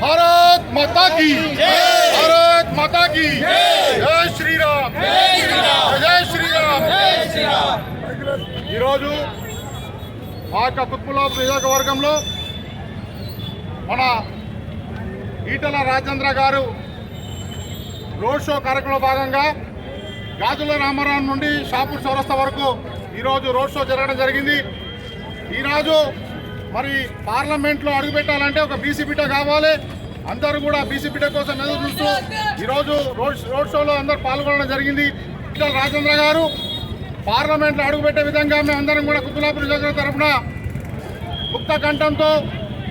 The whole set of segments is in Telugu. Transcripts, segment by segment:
భారత్ మాతా కీ భారత్ మాతా కీ జై శ్రీరామ్ జై శ్రీరామ్ ఈరోజు ఆ యొక్క కుత్బులాబ్ నియోజకవర్గంలో మన ఈటల రాజేంద్ర గారు రోడ్ షో కార్యక్రమంలో భాగంగా గాజుల రామారావు నుండి షాపూర్ చౌరస్తా వరకు ఈరోజు రోడ్ షో జరగడం జరిగింది. ఈరోజు మరి పార్లమెంట్లో అడుగుపెట్టాలంటే ఒక బీసీ బిడ్డ కావాలి. అందరూ కూడా బీసీ బిడ్డ కోసం ఎదురు చూస్తూ ఈరోజు రోడ్ రోడ్ షోలో అందరూ పాల్గొనడం జరిగింది. ఇట్లా రాజేంద్ర గారు పార్లమెంట్లో అడుగుపెట్టే విధంగా మేము అందరం కూడా కుతులాపురి నియోజకవర్గ తరఫున ముక్త కంఠంతో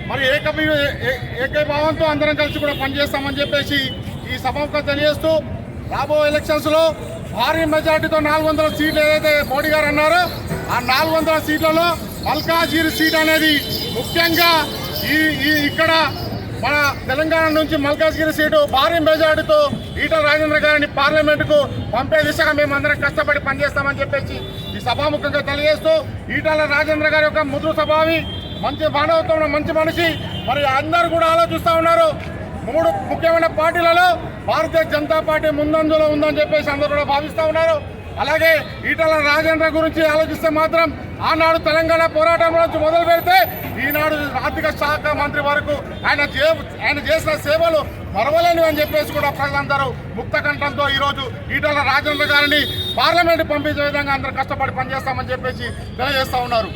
మరి ఏకభి ఏ- ఏకీభావంతో అందరం కలిసి కూడా పనిచేస్తామని చెప్పేసి ఈ సభకు తెలియజేస్తూ రాబో ఎలక్షన్స్లో భారీ మెజార్టీతో నాలుగు వందల సీట్లు ఏదైతే మోడీ గారు అన్నారో ఆ నాలుగు వందల సీట్లలో మల్కాజ్గిరి సీట్ అనేది ముఖ్యంగా ఈ ఈ ఇక్కడ మన తెలంగాణ నుంచి మల్కాజ్గిరి సీటు భారీ మెజార్టీతో ఈటల రాజేంద్ర గారిని పార్లమెంటుకు పంపే దిశగా మేము అందరం కష్టపడి పనిచేస్తామని చెప్పేసి ఈ సభాముఖంగా తెలియజేస్తూ ఈటల రాజేంద్ర గారి యొక్క మృదు స్వభావి మంచి మానవత్వం మంచి మనిషి. మరి అందరూ కూడా ఆలోచిస్తూ ఉన్నారు. మూడు ముఖ్యమైన పార్టీలలో భారతీయ జనతా పార్టీ ముందంజలో ఉందని చెప్పేసి అందరూ కూడా భావిస్తూ ఉన్నారు. అలాగే ఈటల రాజేంద్ర గురించి ఆలోచిస్తే మాత్రం ఆనాడు తెలంగాణ పోరాటం నుంచి మొదలు పెడితే ఈనాడు ఆర్థిక శాఖ మంత్రి వరకు ఆయన ఆయన చేసిన సేవలు మరవలేని అని చెప్పేసి కూడా ప్రజలందరూ ముక్తకంఠంతో ఈరోజు ఈటల రాజేంద్ర గారిని పార్లమెంట్ పంపించే విధంగా అందరూ కష్టపడి పనిచేస్తామని చెప్పేసి తెలియజేస్తా ఉన్నారు.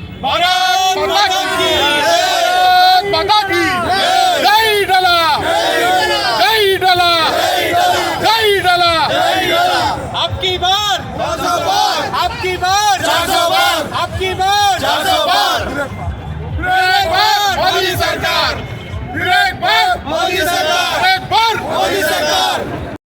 आपकी बार आपकी बार